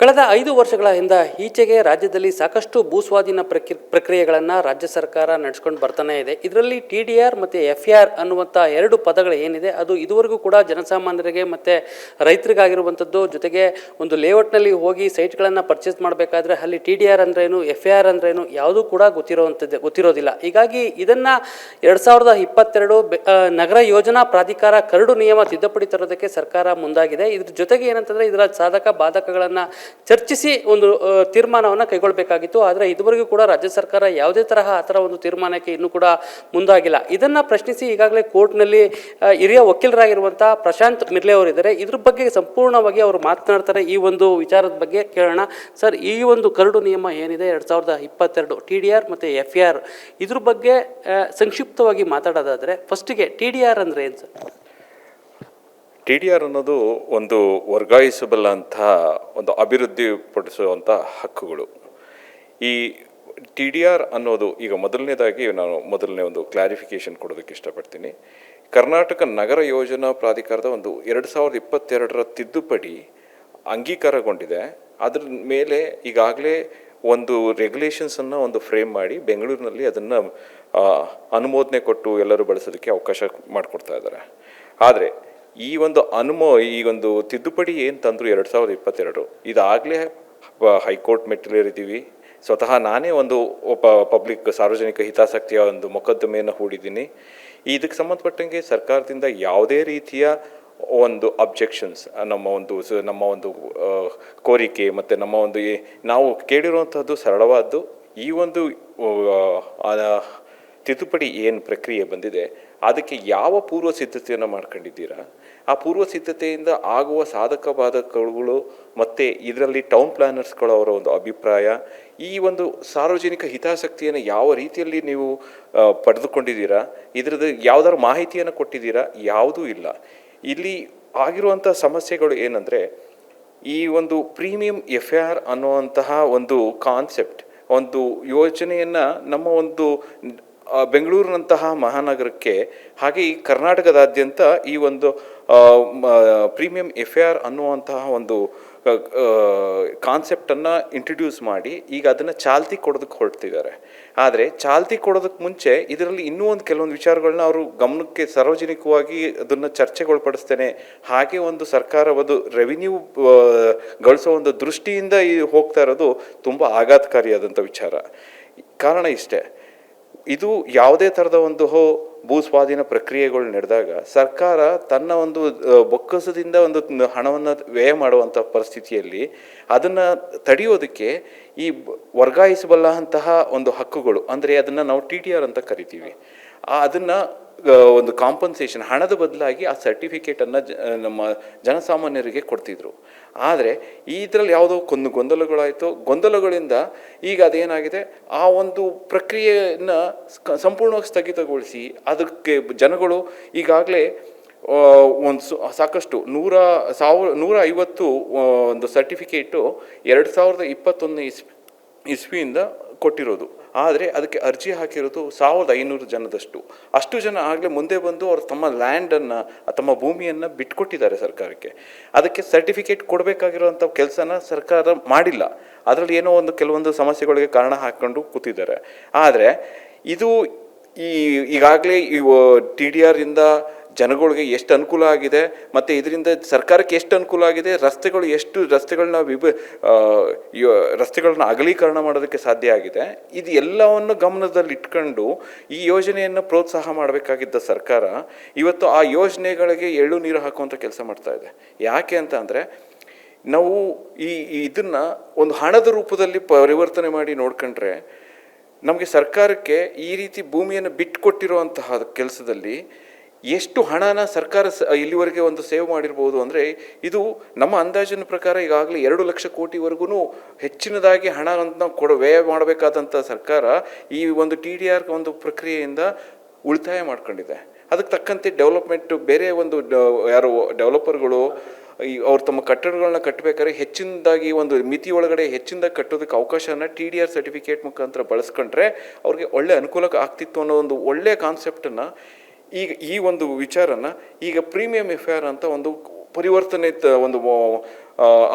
ಕಳೆದ ಐದು ವರ್ಷಗಳ ಹಿಂದ ಈಚೆಗೆ ರಾಜ್ಯದಲ್ಲಿ ಸಾಕಷ್ಟು ಭೂಸ್ವಾಧೀನ ಪ್ರಕ್ರಿ, ಪ್ರಕ್ರಿಯೆಗಳನ್ನು ರಾಜ್ಯ ಸರ್ಕಾರ ನಡೆಸ್ಕೊಂಡು ಬರ್ತಾನೆ ಇದೆ. ಇದರಲ್ಲಿ ಟಿ ಡಿ ಆರ್ ಮತ್ತು ಎಫ್ ಆರ್ ಅನ್ನುವಂಥ ಎರಡು ಪದಗಳು ಏನಿದೆ, ಅದು ಇದುವರೆಗೂ ಕೂಡ ಜನಸಾಮಾನ್ಯರಿಗೆ ಮತ್ತು ರೈತರಿಗಾಗಿರುವಂಥದ್ದು ಜೊತೆಗೆ ಒಂದು ಲೇಔಟ್ನಲ್ಲಿ ಹೋಗಿ ಸೈಟ್ಗಳನ್ನು ಪರ್ಚೇಸ್ ಮಾಡಬೇಕಾದ್ರೆ ಅಲ್ಲಿ ಟಿ ಡಿ ಆರ್ ಅಂದ್ರೇನು, ಎಫ್ ಆರ್ ಅಂದ್ರೇನು ಯಾವುದೂ ಕೂಡ ಗೊತ್ತಿರುವಂಥದ್ದು, ಗೊತ್ತಿರೋದಿಲ್ಲ. ಹೀಗಾಗಿ ಇದನ್ನು ಎರಡು ಸಾವಿರದ ಇಪ್ಪತ್ತೆರಡು ನಗರ ಯೋಜನಾ ಪ್ರಾಧಿಕಾರ ಕರಡು ನಿಯಮ ತಿದ್ದುಪಡಿ ತರೋದಕ್ಕೆ ಸರ್ಕಾರ ಮುಂದಾಗಿದೆ. ಇದ್ರ ಜೊತೆಗೆ ಏನಂತಂದರೆ, ಇದರ ಸಾಧಕ ಬಾಧಕಗಳನ್ನು ಚರ್ಚಿಸಿ ಒಂದು ತೀರ್ಮಾನವನ್ನು ಕೈಗೊಳ್ಳಬೇಕಾಗಿತ್ತು ಆದರೆ ಇದುವರೆಗೂ ಕೂಡ ರಾಜ್ಯ ಸರ್ಕಾರ ಯಾವುದೇ ತರಹ ಆ ಥರ ಒಂದು ತೀರ್ಮಾನಕ್ಕೆ ಇನ್ನೂ ಕೂಡ ಮುಂದಾಗಿಲ್ಲ. ಇದನ್ನು ಪ್ರಶ್ನಿಸಿ ಈಗಾಗಲೇ ಕೋರ್ಟ್ನಲ್ಲಿ ಹಿರಿಯ ವಕೀಲರಾಗಿರುವಂಥ ಪ್ರಶಾಂತ್ ಮಿರ್ಲೆ ಅವರಿದ್ದಾರೆ ಇದ್ರ. ಬಗ್ಗೆ ಸಂಪೂರ್ಣವಾಗಿ ಅವರು ಮಾತನಾಡ್ತಾರೆ. ಈ ಒಂದು ವಿಚಾರದ ಬಗ್ಗೆ ಕೇಳೋಣ. ಸರ್, ಈ ಒಂದು ಕರಡು ನಿಯಮ ಏನಿದೆ? ಎರಡು ಸಾವಿರದ ಇಪ್ಪತ್ತೆರಡು ಟಿ ಡಿ ಆರ್ ಮತ್ತು ಎಫ್ ಆರ್ ಇದ್ರ ಬಗ್ಗೆ ಸಂಕ್ಷಿಪ್ತವಾಗಿ ಮಾತಾಡೋದಾದರೆ ಫಸ್ಟಿಗೆ ಟಿ ಡಿ ಆರ್ ಅಂದರೆ ಏನು ಸರ್? ಟಿ ಡಿ ಆರ್ ಅನ್ನೋದು ಒಂದು ವರ್ಗಾಯಿಸಬಲ್ಲ ಒಂದು ಅಭಿವೃದ್ಧಿಪಡಿಸುವಂಥ ಹಕ್ಕುಗಳು. ಈ ಟಿ ಡಿ ಆರ್ ಅನ್ನೋದು ಈಗ ಮೊದಲನೇದಾಗಿ ನಾನು ಮೊದಲನೇ ಒಂದು ಕ್ಲಾರಿಫಿಕೇಶನ್ ಕೊಡೋದಕ್ಕೆ ಇಷ್ಟಪಡ್ತೀನಿ. ಕರ್ನಾಟಕ ನಗರ ಯೋಜನಾ ಪ್ರಾಧಿಕಾರದ ಒಂದು ಎರಡು ಸಾವಿರದ ಇಪ್ಪತ್ತೆರಡರ ತಿದ್ದುಪಡಿ ಅಂಗೀಕಾರಗೊಂಡಿದೆ. ಅದ್ರ ಮೇಲೆ ಈಗಾಗಲೇ ಒಂದು ರೆಗ್ಯುಲೇಷನ್ಸನ್ನು ಒಂದು ಫ್ರೇಮ್ ಮಾಡಿ ಬೆಂಗಳೂರಿನಲ್ಲಿ ಅದನ್ನು ಅನುಮೋದನೆ ಕೊಟ್ಟು ಎಲ್ಲರೂ ಬಳಸೋದಕ್ಕೆ ಅವಕಾಶ ಮಾಡಿಕೊಡ್ತಾ ಇದ್ದಾರೆ. ಆದರೆ ಈ ಒಂದು ಅನುಮ ಈ ಒಂದು ತಿದ್ದುಪಡಿ ಏನು ತಂದರು ಎರಡು ಸಾವಿರದ ಇಪ್ಪತ್ತೆರಡು? ಇದಾಗಲೇ ಹೈಕೋರ್ಟ್ ಮೆಟ್ಟಿಲೇರಿದ್ದೀವಿ. ಸ್ವತಃ ನಾನೇ ಒಂದು ಒಬ್ಬ ಪಬ್ಲಿಕ್ ಸಾರ್ವಜನಿಕ ಹಿತಾಸಕ್ತಿಯ ಒಂದು ಮೊಕದ್ದಮೆಯನ್ನು ಹೂಡಿದ್ದೀನಿ. ಇದಕ್ಕೆ ಸಂಬಂಧಪಟ್ಟಂಗೆ ಸರ್ಕಾರದಿಂದ ಯಾವುದೇ ರೀತಿಯ ಒಂದು ಅಬ್ಜೆಕ್ಷನ್ಸ್ ನಮ್ಮ ಒಂದು ನಮ್ಮ ಒಂದು ಕೋರಿಕೆ ಮತ್ತು ನಮ್ಮ ಒಂದು ನಾವು ಕೇಳಿರುವಂಥದ್ದು ಸರಳವಾದ್ದು ಈ ಒಂದು ತಿದ್ದುಪಡಿ ಏನು ಪ್ರಕ್ರಿಯೆ ಬಂದಿದೆ, ಅದಕ್ಕೆ ಯಾವ ಪೂರ್ವ ಸಿದ್ಧತೆಯನ್ನು ಮಾಡ್ಕೊಂಡಿದ್ದೀರಾ? ಆ ಪೂರ್ವ ಸಿದ್ಧತೆಯಿಂದ ಆಗುವ ಸಾಧಕ ಬಾಧಕಗಳು ಮತ್ತು ಇದರಲ್ಲಿ ಟೌನ್ ಪ್ಲ್ಯಾನರ್ಸ್ಗಳು ಅವರ ಒಂದು ಅಭಿಪ್ರಾಯ, ಈ ಒಂದು ಸಾರ್ವಜನಿಕ ಹಿತಾಸಕ್ತಿಯನ್ನು ಯಾವ ರೀತಿಯಲ್ಲಿ ನೀವು ಪಡೆದುಕೊಂಡಿದ್ದೀರಾ? ಇದರದ್ದು ಯಾವುದಾದ್ರು ಮಾಹಿತಿಯನ್ನು ಕೊಟ್ಟಿದ್ದೀರಾ? ಯಾವುದೂ ಇಲ್ಲ. ಇಲ್ಲಿ ಆಗಿರುವಂಥ ಸಮಸ್ಯೆಗಳು ಏನಂದರೆ, ಈ ಒಂದು ಪ್ರೀಮಿಯಂ ಎಫ್ ಆರ್ ಅನ್ನುವಂತಹ ಒಂದು ಕಾನ್ಸೆಪ್ಟ್ ಒಂದು ಯೋಜನೆಯನ್ನು ನಮ್ಮ ಒಂದು ಬೆಂಗಳೂರಿನಂತಹ ಮಹಾನಗರಕ್ಕೆ, ಹಾಗೆ ಈ ಕರ್ನಾಟಕದಾದ್ಯಂತ ಈ ಒಂದು ಪ್ರೀಮಿಯಂ ಎಫ್ ಆರ್ ಅನ್ನುವಂತಹ ಒಂದು ಕಾನ್ಸೆಪ್ಟನ್ನು ಇಂಟ್ರಡ್ಯೂಸ್ ಮಾಡಿ ಈಗ ಅದನ್ನು ಚಾಲ್ತಿ ಕೊಡೋದಕ್ಕೆ ಹೊರಡ್ತಿದ್ದಾರೆ ಆದರೆ ಚಾಲ್ತಿ ಕೊಡೋದಕ್ಕೆ ಮುಂಚೆ ಇದರಲ್ಲಿ ಇನ್ನೂ ಒಂದು ಕೆಲವೊಂದು ವಿಚಾರಗಳನ್ನ ಅವರು ಗಮನಕ್ಕೆ ಸಾರ್ವಜನಿಕವಾಗಿ ಅದನ್ನು ಚರ್ಚೆಗೊಳಪಡಿಸ್ತೇನೆ. ಹಾಗೆ ಒಂದು ಸರ್ಕಾರ ಒಂದು ರೆವಿನ್ಯೂ ಗಳಿಸೋ ಒಂದು ದೃಷ್ಟಿಯಿಂದ ಈ ಹೋಗ್ತಾ ಇರೋದು ತುಂಬ ಆಘಾತಕಾರಿಯಾದಂಥ ವಿಚಾರ. ಕಾರಣ ಇಷ್ಟೇ. ಇದು ಯಾವುದೇ ಥರದ ಒಂದು ಭೂ ಸ್ವಾಧೀನ ಪ್ರಕ್ರಿಯೆಗಳು ನಡೆದಾಗ ಸರ್ಕಾರ ತನ್ನ ಒಂದು ಬೊಕ್ಕಸದಿಂದ ಒಂದು ಹಣವನ್ನು ವ್ಯಯ ಮಾಡುವಂಥ ಪರಿಸ್ಥಿತಿಯಲ್ಲಿ ಅದನ್ನು ತಡೆಯೋದಕ್ಕೆ ಈ ವರ್ಗಾಯಿಸಬಲ್ಲ ಅಂತಹ ಒಂದು ಹಕ್ಕುಗಳು, ಅಂದರೆ ಅದನ್ನು ನಾವು ಟಿ ಟಿ ಆರ್ ಅಂತ ಕರಿತೀವಿ. ಅದನ್ನು ಒಂದು ಕಾಂಪನ್ಸೇಷನ್ ಹಣದ ಬದಲಾಗಿ ಆ ಸರ್ಟಿಫಿಕೇಟನ್ನು ಜ ನಮ್ಮ ಜನಸಾಮಾನ್ಯರಿಗೆ ಕೊಡ್ತಿದ್ರು. ಆದರೆ ಇದರಲ್ಲಿ ಯಾವುದೋ ಒಂದು ಗೊಂದಲಗಳಾಯಿತು. ಗೊಂದಲಗಳಿಂದ ಈಗ ಅದೇನಾಗಿದೆ? ಆ ಒಂದು ಪ್ರಕ್ರಿಯೆಯನ್ನು ಸಂಪೂರ್ಣವಾಗಿ ಸ್ಥಗಿತಗೊಳಿಸಿ ಅದಕ್ಕೆ ಜನಗಳು ಈಗಾಗಲೇ ಒಂದು ಸಾಕಷ್ಟು ನೂರ, ಸಾವಿರ, ನೂರ ಐವತ್ತು ಒಂದು ಸರ್ಟಿಫಿಕೇಟು ಎರಡು ಸಾವಿರದ ಇಪ್ಪತ್ತೊಂದನೇ ಇಸ್, ಇಸ್ವಿಯಿಂದ ಕೊಟ್ಟಿರೋದು. ಆದರೆ ಅದಕ್ಕೆ ಅರ್ಜಿ ಹಾಕಿರೋದು ಸಾವಿರದ ಐನೂರು ಜನದಷ್ಟು. ಅಷ್ಟು ಜನ ಆಗಲೇ ಮುಂದೆ ಬಂದು ಅವರು ತಮ್ಮ ಲ್ಯಾಂಡನ್ನು ತಮ್ಮ ಭೂಮಿಯನ್ನು ಬಿಟ್ಕೊಟ್ಟಿದ್ದಾರೆ ಸರ್ಕಾರಕ್ಕೆ. ಅದಕ್ಕೆ ಸರ್ಟಿಫಿಕೇಟ್ ಕೊಡಬೇಕಾಗಿರುವಂಥ ಕೆಲಸನ ಸರ್ಕಾರ ಮಾಡಿಲ್ಲ. ಅದರಲ್ಲಿ ಏನೋ ಒಂದು ಕೆಲವೊಂದು ಸಮಸ್ಯೆಗಳಿಗೆ ಕಾರಣ ಹಾಕ್ಕೊಂಡು ಕೂತಿದ್ದಾರೆ. ಆದರೆ ಇದು ಈ ಈಗಾಗಲೇ ಈ ಟಿ ಡಿ ಆರಿಂದ ಜನಗಳಿಗೆ ಎಷ್ಟು ಅನುಕೂಲ ಆಗಿದೆ, ಮತ್ತು ಇದರಿಂದ ಸರ್ಕಾರಕ್ಕೆ ಎಷ್ಟು ಅನುಕೂಲ ಆಗಿದೆ, ರಸ್ತೆಗಳು ಎಷ್ಟು ರಸ್ತೆಗಳನ್ನ ವಿಭ ರಸ್ತೆಗಳನ್ನ ಅಗಲೀಕರಣ ಮಾಡೋದಕ್ಕೆ ಸಾಧ್ಯ ಆಗಿದೆ. ಇದು ಎಲ್ಲವನ್ನು ಗಮನದಲ್ಲಿ ಇಟ್ಕೊಂಡು ಈ ಯೋಜನೆಯನ್ನು ಪ್ರೋತ್ಸಾಹ ಮಾಡಬೇಕಾಗಿದ್ದ ಸರ್ಕಾರ ಇವತ್ತು ಆ ಯೋಜನೆಗಳಿಗೆ ಎಳ್ಳು ನೀರು ಹಾಕುವಂಥ ಕೆಲಸ ಮಾಡ್ತಾ ಇದೆ. ಯಾಕೆ ಅಂತ ಅಂದರೆ, ನಾವು ಈ ಇದನ್ನ ಒಂದು ಹಣದ ರೂಪದಲ್ಲಿ ಪರಿವರ್ತನೆ ಮಾಡಿ ನೋಡ್ಕೊಂಡ್ರೆ ನಮಗೆ ಸರ್ಕಾರಕ್ಕೆ ಈ ರೀತಿ ಭೂಮಿಯನ್ನು ಬಿಟ್ಟುಕೊಟ್ಟಿರುವಂತಹ ಕೆಲಸದಲ್ಲಿ ಎಷ್ಟು ಹಣನ ಸರ್ಕಾರ ಇಲ್ಲಿವರೆಗೆ ಒಂದು ಸೇವ್ ಮಾಡಿರ್ಬೋದು ಅಂದರೆ ಇದು ನಮ್ಮ ಅಂದಾಜಿನ ಪ್ರಕಾರ ಈಗಾಗಲೇ ಎರಡು ಲಕ್ಷ ಕೋಟಿವರೆಗೂ ಹೆಚ್ಚಿನದಾಗಿ ಹಣವನ್ನು ಕೊಡ ವ್ಯಯ ಮಾಡಬೇಕಾದಂಥ ಸರ್ಕಾರ ಈ ಒಂದು ಟಿ ಡಿ ಆರ್ ಒಂದು ಪ್ರಕ್ರಿಯೆಯಿಂದ ಉಳಿತಾಯ ಮಾಡ್ಕೊಂಡಿದೆ. ಅದಕ್ಕೆ ತಕ್ಕಂತೆ ಡೆವಲಪ್ಮೆಂಟು ಬೇರೆ ಒಂದು ಯಾರು ಡೆವಲಪರ್ಗಳು ಈ ಅವ್ರು ತಮ್ಮ ಕಟ್ಟಡಗಳನ್ನ ಕಟ್ಟಬೇಕಾದ್ರೆ ಹೆಚ್ಚಿನದಾಗಿ ಒಂದು ಮಿತಿ ಒಳಗಡೆ ಹೆಚ್ಚಿನದಾಗಿ ಕಟ್ಟೋದಕ್ಕೆ ಅವಕಾಶನ ಟಿ ಡಿ ಆರ್ ಸರ್ಟಿಫಿಕೇಟ್ ಮುಖಾಂತರ ಬಳಸ್ಕೊಂಡ್ರೆ ಅವ್ರಿಗೆ ಒಳ್ಳೆ ಅನುಕೂಲಕ್ಕೆ ಆಗ್ತಿತ್ತು ಅನ್ನೋ ಒಂದು ಒಳ್ಳೆಯ ಕಾನ್ಸೆಪ್ಟನ್ನು ಈಗ ಈ ಒಂದು ವಿಚಾರನ ಈಗ ಪ್ರೀಮಿಯಂ ಎಫ್ ಆರ್ ಅಂತ ಒಂದು ಪರಿವರ್ತನೆ ಒಂದು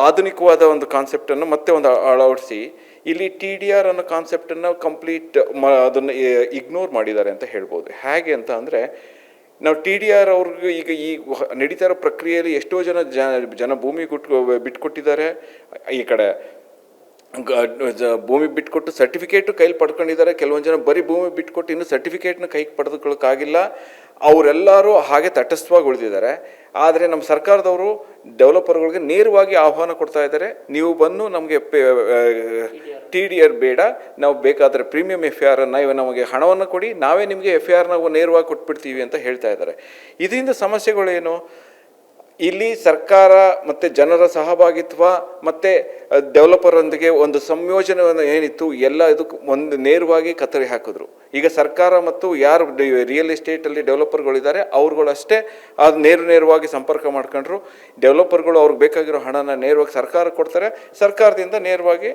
ಆಧುನಿಕವಾದ ಒಂದು ಕಾನ್ಸೆಪ್ಟನ್ನು ಮತ್ತೆ ಒಂದು ಅಳವಡಿಸಿ ಇಲ್ಲಿ ಟಿ ಡಿ ಆರ್ ಅನ್ನೋ ಕಾನ್ಸೆಪ್ಟನ್ನು ಕಂಪ್ಲೀಟ್ ಮ, ಅದನ್ನು ಇಗ್ನೋರ್ ಮಾಡಿದ್ದಾರೆ ಅಂತ ಹೇಳ್ಬೋದು. ಹೇಗೆ ಅಂತ ಅಂದರೆ ನಾವು ಟಿ ಡಿ ಆರ್ ಅವ್ರಿಗೆ ಈಗ ಈ ನಡೀತಾ ಇರೋ ಪ್ರಕ್ರಿಯೆಯಲ್ಲಿ ಎಷ್ಟೋ ಜನ ಜನ ಭೂಮಿ ಕೊಟ್ಟು ಬಿಟ್ಕೊಟ್ಟಿದ್ದಾರೆ. ಈ ಕಡೆ ಭೂಮಿ ಬಿಟ್ಕೊಟ್ಟು ಸರ್ಟಿಫಿಕೇಟು ಕೈಲಿ ಪಡ್ಕೊಂಡಿದ್ದಾರೆ ಕೆಲವೊಂದು ಜನ ಬರೀ ಭೂಮಿ ಬಿಟ್ಕೊಟ್ಟು ಇನ್ನೂ ಸರ್ಟಿಫಿಕೇಟ್ನ ಕೈಗೆ ಪಡೆದುಕೊಳ್ಳೋಕ್ಕಾಗಿಲ್ಲ ಅವರೆಲ್ಲರೂ ಹಾಗೆ ತಟಸ್ಥವಾಗಿ ಉಳಿದಿದ್ದಾರೆ. ಆದರೆ ನಮ್ಮ ಸರ್ಕಾರದವರು ಡೆವಲಪರ್ಗಳಿಗೆ ನೇರವಾಗಿ ಆಹ್ವಾನ ಕೊಡ್ತಾ ಇದ್ದಾರೆ. ನೀವು ಬಂದು ನಮಗೆ ಟಿ ಡಿ ಆರ್ ಬೇಡ. ನಾವು ಬೇಕಾದರೆ ಪ್ರೀಮಿಯಂ ಎಫ್ ಆರ್ ಅನ್ನು ಇವ ನಮಗೆ ಹಣವನ್ನು ಕೊಡಿ. ನಾವೇ ನಿಮಗೆ ಎಫ್ ಆರ್ ನಾವು ನೇರವಾಗಿ ಕೊಟ್ಬಿಡ್ತೀವಿ ಅಂತ ಹೇಳ್ತಾ ಇದ್ದಾರೆ. ಇದರಿಂದ ಸಮಸ್ಯೆಗಳೇನು? ಇಲ್ಲಿ ಸರ್ಕಾರ ಮತ್ತು ಜನರ ಸಹಭಾಗಿತ್ವ ಮತ್ತು ಡೆವಲಪರೊಂದಿಗೆ ಒಂದು ಸಂಯೋಜನೆಯನ್ನು ಏನಿತ್ತು, ಎಲ್ಲ ಇದಕ್ಕೂ ಒಂದು ನೇರವಾಗಿ ಕತ್ತರಿ ಹಾಕಿದ್ರು. ಈಗ ಸರ್ಕಾರ ಮತ್ತು ಯಾರು ರಿಯಲ್ ಎಸ್ಟೇಟಲ್ಲಿ ಡೆವಲಪರ್ಗಳಿದ್ದಾರೆ ಅವ್ರುಗಳಷ್ಟೇ ಅದು ನೇರ ನೇರವಾಗಿ ಸಂಪರ್ಕ ಮಾಡ್ಕೊಂಡ್ರು. ಡೆವಲಪರ್ಗಳು ಅವ್ರಿಗೆ ಬೇಕಾಗಿರೋ ಹಣನ ನೇರವಾಗಿ ಸರ್ಕಾರ ಕೊಡ್ತಾರೆ, ಸರ್ಕಾರದಿಂದ ನೇರವಾಗಿ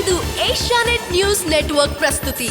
ಇದು ಏಷ್ಯಾನೆಟ್ ನ್ಯೂಸ್ ನೆಟ್ವರ್ಕ್ ಪ್ರಸ್ತುತಿ.